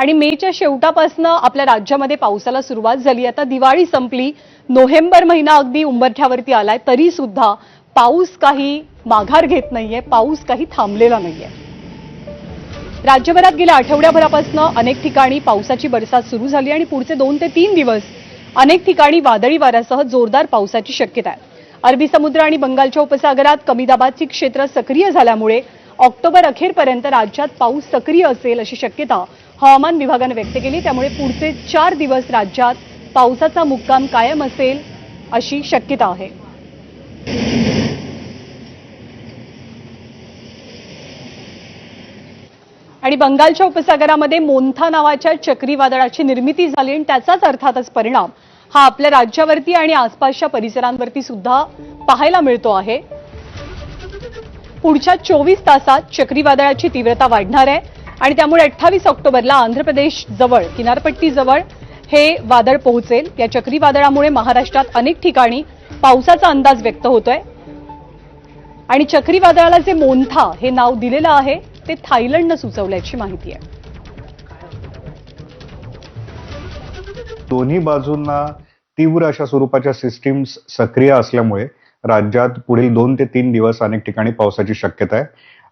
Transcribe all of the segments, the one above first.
आणि मेच्या शेवटापासनं आपल्या राज्यामध्ये पावसाला सुरुवात झाली. आता दिवाळी संपली. नोव्हेंबर महिना अगदी उंबरठ्यावरती आलाय. तरी सुद्धा पाऊस काही माघार घेत नाहीये. पाऊस काही थांबलेला नाहीये. राज्यभरात गेल्या आठवड्याभरापासून अनेक ठिकाणी पावसाची बरसात सुरू झाली आणि पुढचे दोन ते तीन दिवस अनेक ठिकाणी वादळी वाऱ्यासह जोरदार पावसाची शक्यता आहे. अरबी समुद्र आणि बंगालच्या उपसागरात कमी दाबाची क्षेत्र सक्रिय झाल्यामुळे ऑक्टोबर अखेरपर्यंत राज्यात पाऊस सक्रिय असेल अशी शक्यता हवामान विभागानं व्यक्त केली. त्यामुळे पुढचे चार दिवस राज्यात पावसाचा मुक्काम कायम असेल अशी शक्यता आहे. आणि बंगालच्या उपसागरामध्ये मोन्था नावाच्या चक्रीवादळाची निर्मिती झाली आणि त्याचाच अर्थातच परिणाम हा आपल्या राज्यावरती आणि आसपासच्या परिसरांवरती सुद्धा पाहायला मिळतो आहे. पुढच्या चोवीस तासात चक्रीवादळाची तीव्रता वाढणार आहे आणि त्यामुळे अठ्ठावीस ऑक्टोबरला आंध्र प्रदेश जवळ किनारपट्टी जवळ हे वादळ पोहोचेल. या चक्रीवादळामुळे महाराष्ट्रात अनेक ठिकाणी पावसाचा अंदाज व्यक्त होतोय. आणि चक्रीवादळाला जे मोन्था हे नाव दिलेलं आहे ते थायलंडनं सुचवल्याची माहिती आहे. दोन्ही बाजूंना तीव्र अशा स्वरूपाच्या सिस्टीम्स सक्रिय असल्यामुळे राज्यात पुढील दोन ते तीन दिवस अनेक ठिकाणी पावसाची शक्यता आहे.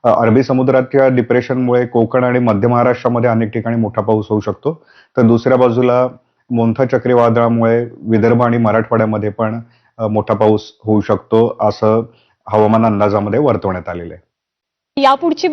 अरबी समुद्राच्या डिप्रेशनमुळे कोकण आणि मध्य महाराष्ट्रामध्ये अनेक ठिकाणी मोठा पाऊस होऊ शकतो. तर दुसऱ्या बाजूला मोंथा चक्रीवादळामुळे विदर्भ आणि मराठवाड्यामध्ये पण मोठा पाऊस होऊ शकतो असं हवामान अंदाजामध्ये वर्तवण्यात आलेलं आहे. यापुढची